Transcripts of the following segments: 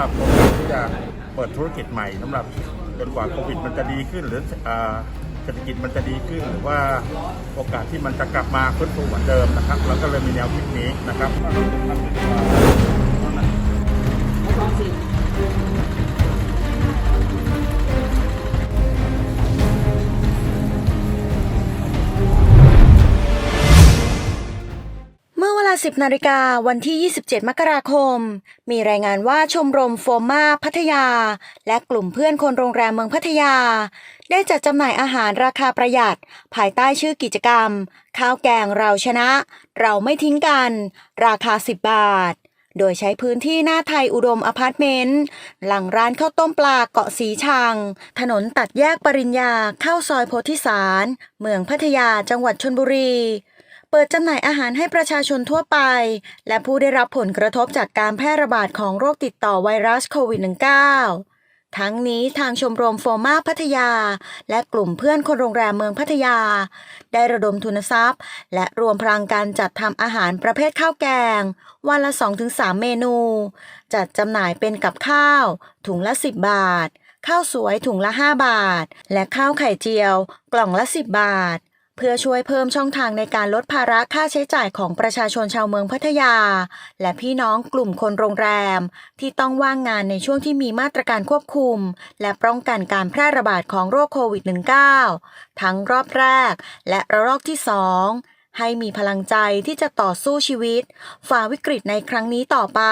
หรับโอกาสที่จะเปิดธุรกิจใหม่สำหรับจนกว่าโควิดมันจะดีขึ้น หรือเศรษฐกิจมันจะดีขึ้น หรือว่าโอกาสที่มันจะกลับมาฟื้นฟูเหมือนเดิมนะครับเราก็เลยมีแนวคิดนี้นะครับา 10 นาฬิกาวันที่ 27 มกราคม มีรายงานว่าชมรมโฟมาพัทยา และกลุ่มเพื่อนคนโรงแรมเมืองพัทยา ได้จัดจำหน่ายอาหารราคาประหยัด ภายใต้ชื่อกิจกรรม ข้าวแกงเราชนะ เราไม่ทิ้งกัน ราคา 10 บาท โดยใช้พื้นที่หน้าไทยอุดมอพาร์ตเมนต์ หลังร้านข้าวต้มปลาเกาะสีชัง ถนนตัดแยกปริญญาเข้าซอยโพธิสาร เมืองพัทยาจังหวัดชนบุรี เปิดจำหน่ายอาหารให้ประชาชนทั่วไป และผู้ได้รับผลกระทบจากการแพร่ระบาดของโรคติดต่อไวรัสโควิด -19 ทั้งนี้ทางชมรมโฟมาพัทยา และกลุ่มเพื่อนคนโรงแรมเมืองพัทยา ได้ระดมทุนทรัพย์ และรวมพลังการจัดทำอาหารประเภทข้าวแกง วันละ 2-3 เมนู จัดจำหน่ายเป็นกับข้าว ถุงละ 10 บาท ข้าวสวยถุงละ 5 บาท และข้าวไข่เจียว กล่องละ 10 บาท พื่อช่วยเพิ่มช่องทางในการลดภาระค่าใช้จ่ายของประชาชนชาวเมืองพัทยา และพี่น้องกลุ่มคนโรงแรม ที่ต้องว่างงานในช่วงที่มีมาตรการควบคุม และป้องกันการแพร่ระบาดของโรคโควิด -19 ทั้งรอบแรก และระลอกที่สองให้มีพลังใจที่จะต่อสู้ชีวิต ฝ่าวิกฤตในครั้งนี้ต่อไป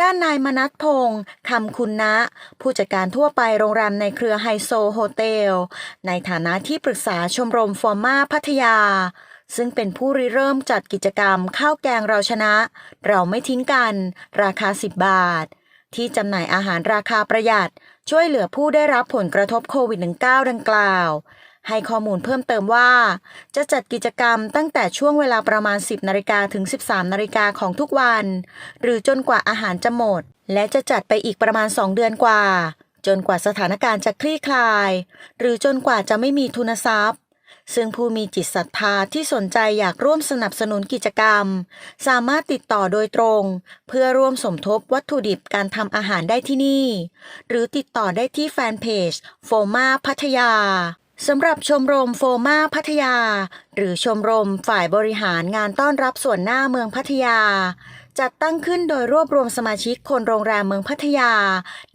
ด้านนายมนัทพงศ์คำคุณนะ ผู้จัดการทั่วไปโรงแรมในเครือไฮโซโฮเทล ในฐานะที่ปรึกษาชมรมฟอร์มาพัทยา ซึ่งเป็นผู้ริเริ่มจัดกิจกรรมข้าวแกงเราชนะ เราไม่ทิ้งกัน ราคา 10 บาท ที่จำหน่ายอาหารราคาประหยัด ช่วยเหลือผู้ได้รับผลกระทบโควิด -19 ดังกล่าว ให้ข้อมูลเพิ่มเติมว่า จะจัดกิจกรรมตั้งแต่ช่วงเวลาประมาณ 10นาฬิกาถึง 13นาฬิกาของทุกวัน หรือจนกว่าอาหารจะหมด และจะจัดไปอีกประมาณ 2 เดือนกว่า จนกว่าสถานการณ์จะคลี่คลาย หรือจนกว่าจะไม่มีทุนทรัพย์ ซึ่งผู้มีจิตศรัทธาที่สนใจอยากร่วมสนับสนุนกิจกรรม สามารถติดต่อโดยตรง เพื่อร่วมสมทบวัตถุดิบการทำอาหารได้ที่นี่ หรือติดต่อได้ที่แฟนเพจโฟมาพัทยา สำหรับชมรมโฟมาพัทยา หรือชมรมฝ่ายบริหารงานต้อนรับส่วนหน้าเมืองพัทยา จัดตั้งขึ้นโดยรวบรวมสมาชิกคนโรงแรมเมืองพัทยา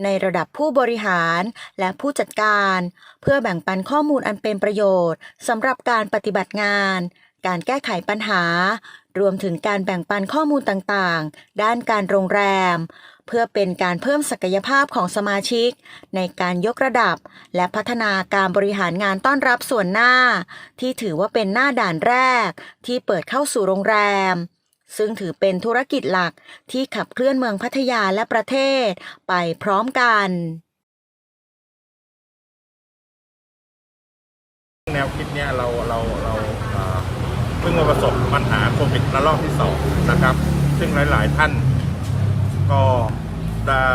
ในระดับผู้บริหารและผู้จัดการ เพื่อแบ่งปันข้อมูลอันเป็นประโยชน์สำหรับการปฏิบัติงาน การแก้ไขปัญหา รวมถึงการแบ่งปันข้อมูลต่างๆ ด้านการโรงแรม เพื่อเป็นการเพิ่มศักยภาพของสมาชิก ในการยกระดับ และพัฒนาการบริหารงานต้อนรับส่วนหน้า ที่ถือว่าเป็นหน้าด่านแรก ที่เปิดเข้าสู่โรงแรม ซึ่งถือเป็นธุรกิจหลักที่ขับเคลื่อนเมืองพัทยาและประเทศ ไปพร้อมกันแนวคิดเนี้ยเราเราเราเพิ่งมาประสบปัญหาโควิดระลอกที่สองนะครับ ซึ่งหลาย ๆ ท่าน ก็ได้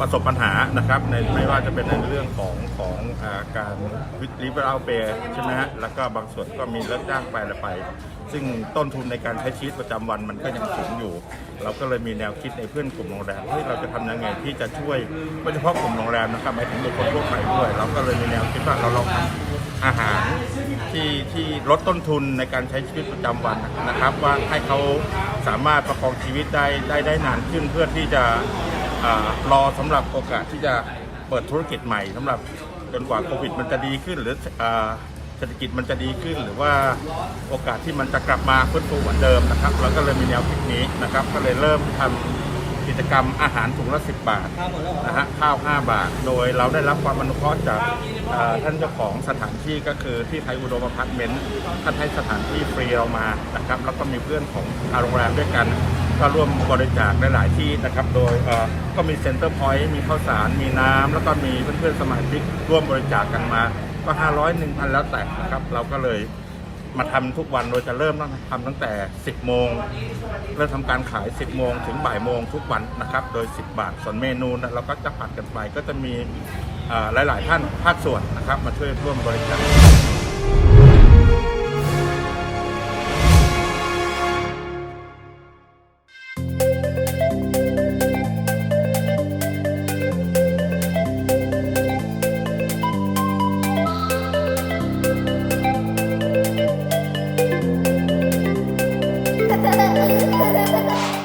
ประสบปัญหานะครับในไม่ว่าจะเป็นในเรื่องของของอาการวิลิเวอร์เอาเปใช่ไหมฮะแล้วก็บางส่วนก็มีเลิกจ้างไปอะไรไป ซึ่งต้นทุนในการใช้ชีวิตประจำวันมันก็ยังสูงอยู่ เราก็เลยมีแนวคิดในเพื่อนกลุ่มโรงแรมที่เราจะทำยังไงที่จะช่วยโดยเฉพาะกลุ่มโรงแรมนะครับหมายถึงบุคคลทั่วไปด้วย เราก็เลยมีแนวคิดว่าเราลองทำอาหารที่ที่ลดต้นทุนในการใช้ชีวิตประจำวันนะครับว่าให้เขา สามารถประคองชีวิตได้ได้ได้นานขึ้นเพื่อที่จะอารอสำหรับโอกาสที่จะเปิดธุรกิจใหม่สำหรับจนกว่าโควิดมันจะดีขึ้น หรืออ่าเศรษฐกิจมันจะดีขึ้น หรือว่าโอกาสที่มันจะกลับมาฟื้นฟูเหมือนเดิมนะครับเราก็เลยมีแนวคิดนี้นะครับ ก็เลยเริ่มทำ กิจกรรมอาหารถุงละ10 บาทนะฮะข้าว 5 บาท โดยเราได้รับความอนุเคราะห์จากเอ่อท่านเจ้าของสถานที่ก็คือที่ไทยอุดมอพาร์ตเมนต์ท่านให้สถานที่ฟรีเรามานะครับแล้วก็มีเพื่อนของโรงแรมด้วยกัน ก็ร่วมบริจาคหลายๆที่นะครับ โดยเอ่อก็มีเซ็นเตอร์พอยต์มีข้าวสารมีน้ำแล้วก็มีเพื่อนๆสมาชิกร่วมบริจาคกันมา ก็ 500 1,000 แล้วแต่นะครับเราก็เลย มาทำทุกวันโดยจะเริ่มต้องทำตั้งแต่ 10 โมง เริ่มทำการขาย 10 โมงถึงบ่ายโมงทุกวันนะครับ โดย 10 บาท ส่วนเมนูนะเราก็จะผัดกันไป ก็จะมีหลาย ๆ ท่านภาคส่วนนะครับ มาช่วยร่วมบริจาค すすすす!